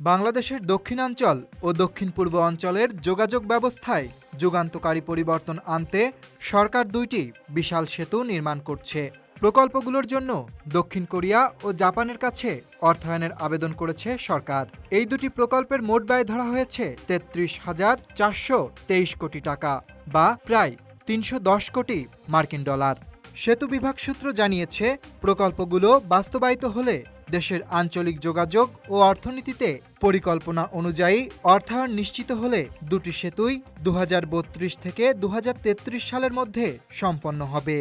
বাংলাদেশের দক্ষিণাঞ্চল ও দক্ষিণ পূর্ব অঞ্চলের যোগাযোগ ব্যবস্থায় যুগান্তকারী পরিবর্তন আনতে সরকার দুইটি বিশাল সেতু নির্মাণ করছে। প্রকল্পগুলোর জন্য দক্ষিণ কোরিয়া ও জাপানের কাছে অর্থায়নের আবেদন করেছে সরকার। এই দুটি প্রকল্পের মোট ব্যয় ধরা হয়েছে তেত্রিশ হাজার চারশো তেইশ কোটি টাকা বা প্রায় তিনশো দশ কোটি মার্কিন ডলার। সেতু বিভাগ সূত্র জানিয়েছে, প্রকল্পগুলো বাস্তবায়িত হলে দেশের আঞ্চলিক যোগাযোগ ও অর্থনীতিতে পরিকল্পনা অনুযায়ী অর্থায়ন নিশ্চিত হলে দুটি সেতুই দু হাজার বত্রিশ থেকে দু হাজার তেত্রিশ সালের মধ্যে সম্পন্ন হবে।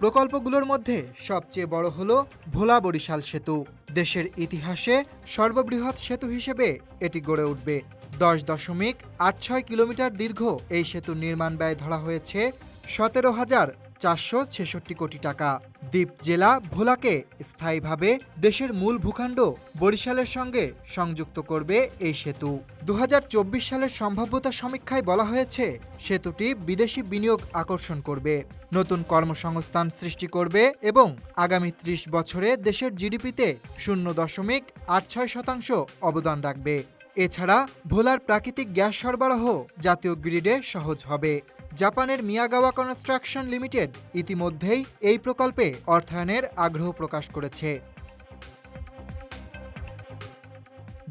প্রকল্পগুলোর মধ্যে সবচেয়ে বড় হল ভোলা বরিশাল সেতু। দেশের ইতিহাসে সর্ববৃহৎ সেতু হিসেবে এটি গড়ে উঠবে। দশ দশমিক আট ছয় কিলোমিটার দীর্ঘ এই সেতুর নির্মাণ ব্যয় ধরা হয়েছে সতেরো হাজার চারশো ছেষট্টি কোটি টাকা। দ্বীপ জেলা ভোলাকে স্থায়ীভাবে দেশের মূল ভূখণ্ড বরিশালের সঙ্গে সংযুক্ত করবে এই সেতু। দু হাজার চব্বিশ সালের সম্ভাব্যতা সমীক্ষায় বলা হয়েছে, সেতুটি বিদেশি বিনিয়োগ আকর্ষণ করবে, নতুন কর্মসংস্থান সৃষ্টি করবে এবং আগামী ত্রিশ বছরে দেশের জিডিপিতে শূন্য দশমিক আট ছয় শতাংশ অবদান রাখবে। এছাড়া ভোলার প্রাকৃতিক গ্যাস সরবরাহ জাতীয় গ্রিডে সহজ হবে। জাপানের মিয়াগাওয়া কনস্ট্রাকশন লিমিটেড ইতিমধ্যেই এই প্রকল্পে অর্থায়নের আগ্রহ প্রকাশ করেছে।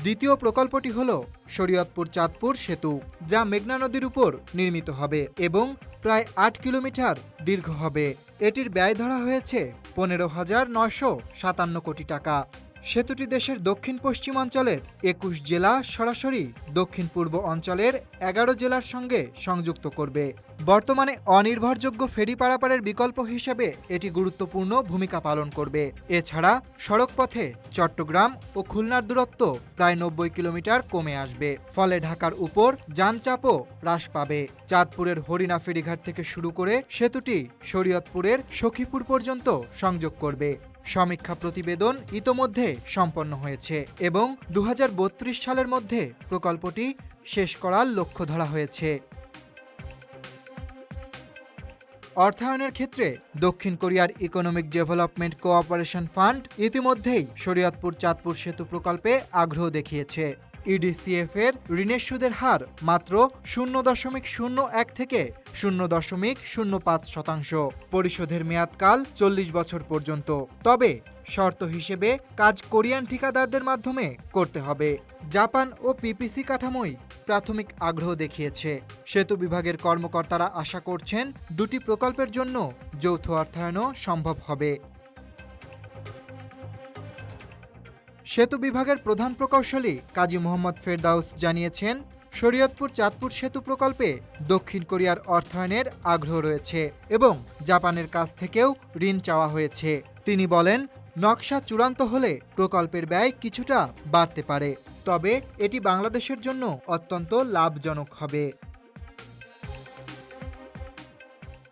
দ্বিতীয় প্রকল্পটি হল শরীয়তপুর চাঁদপুর সেতু, যা মেঘনা নদীর উপর নির্মিত হবে এবং প্রায় আট কিলোমিটার দীর্ঘ হবে। এটির ব্যয় ধরা হয়েছে পনেরো হাজার নয়শো সাতান্ন কোটি টাকা। সেতুটি দেশের দক্ষিণ পশ্চিমাঞ্চলের একুশ জেলা সরাসরি দক্ষিণ পূর্ব অঞ্চলের এগারো জেলার সঙ্গে সংযুক্ত করবে। বর্তমানে অনির্ভরযোগ্য ফেরি পারাপারের বিকল্প হিসেবে এটি গুরুত্বপূর্ণ ভূমিকা পালন করবে। এছাড়া সড়কপথে চট্টগ্রাম ও খুলনার দূরত্ব প্রায় নব্বই কিলোমিটার কমে আসবে। ফলে ঢাকার উপর যানচাপও হ্রাস পাবে। চাঁদপুরের হরিণা ফেরিঘাট থেকে শুরু করে সেতুটি শরীয়তপুরের সখীপুর পর্যন্ত সংযোগ করবে। সমীক্ষা প্রতিবেদন ইতোমধ্যে সম্পন্ন হয়েছে এবং দু হাজার বত্রিশ সালের মধ্যে প্রকল্পটি শেষ করার লক্ষ্য ধরা হয়েছে। অর্থায়নের ক্ষেত্রে দক্ষিণ কোরিয়ার ইকোনমিক ডেভেলপমেন্ট কোঅপারেশন ফান্ড ইতিমধ্যেই শরীয়তপুর চাঁদপুর সেতু প্রকল্পে আগ্রহ দেখিয়েছে। ইডিসিএফ এর ঋণের সুদের হার মাত্র শূন্য দশমিক শূন্য এক থেকে শূন্য দশমিক শূন্য পাঁচ শতাংশ। পরিশোধের মেয়াদকাল চল্লিশ বছর পর্যন্ত। তবে শর্ত হিসেবে কাজ কোরিয়ান ঠিকাদারদের মাধ্যমে করতে হবে। জাপান ও পিপিসি কাঠামোই প্রাথমিক আগ্রহ দেখিয়েছে। সেতু বিভাগের কর্মকর্তারা আশা করছেন দুটি প্রকল্পের জন্য যৌথ অর্থায়নও সম্ভব হবে। সেতু বিভাগের প্রধান প্রকৌশলী কাজী মোহাম্মদ ফেরদাউস জানিয়েছেন, শরীয়তপুর চাঁদপুর সেতু প্রকল্পে দক্ষিণ কোরিয়ার অর্থায়নের আগ্রহ রয়েছে এবং জাপানের কাছ থেকেও ঋণ চাওয়া হয়েছে। তিনি বলেন, নকশা চূড়ান্ত হলে প্রকল্পের ব্যয় কিছুটা বাড়তে পারে, তবে এটি বাংলাদেশের জন্য অত্যন্ত লাভজনক হবে।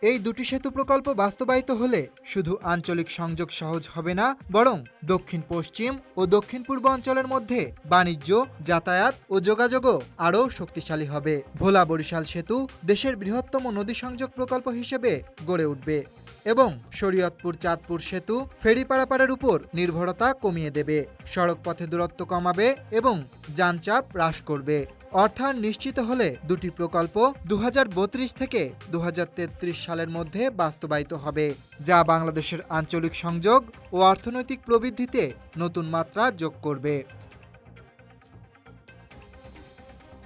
এই দুটি সেতু প্রকল্প বাস্তবায়িত হলে শুধু আঞ্চলিক সংযোগ সহজ হবে না, বরং দক্ষিণ পশ্চিম ও দক্ষিণ পূর্ব অঞ্চলের মধ্যে বাণিজ্য, যাতায়াত ও যোগাযোগও আরও শক্তিশালী হবে। ভোলা বরিশাল সেতু দেশের বৃহত্তম নদী সংযোগ প্রকল্প হিসেবে গড়ে উঠবে। এবং শরীয়তপুর, চাঁদপুর সেতু ফেরি পারাপারের উপর নির্ভরতা কমিয়ে দেবে। সড়ক পথে দূরত্ব কমাবে এবং যানচাপ হ্রাস করবে। অর্থায়ন নিশ্চিত হলে দুটি প্রকল্প দু হাজার বত্রিশ থেকে দু হাজার তেত্রিশ সালের মধ্যে বাস্তবায়িত হবে, যা বাংলাদেশের আঞ্চলিক সংযোগ ও অর্থনৈতিক প্রবৃদ্ধিতে নতুন মাত্রা যোগ করবে।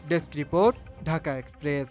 Desk report, Dhaka express.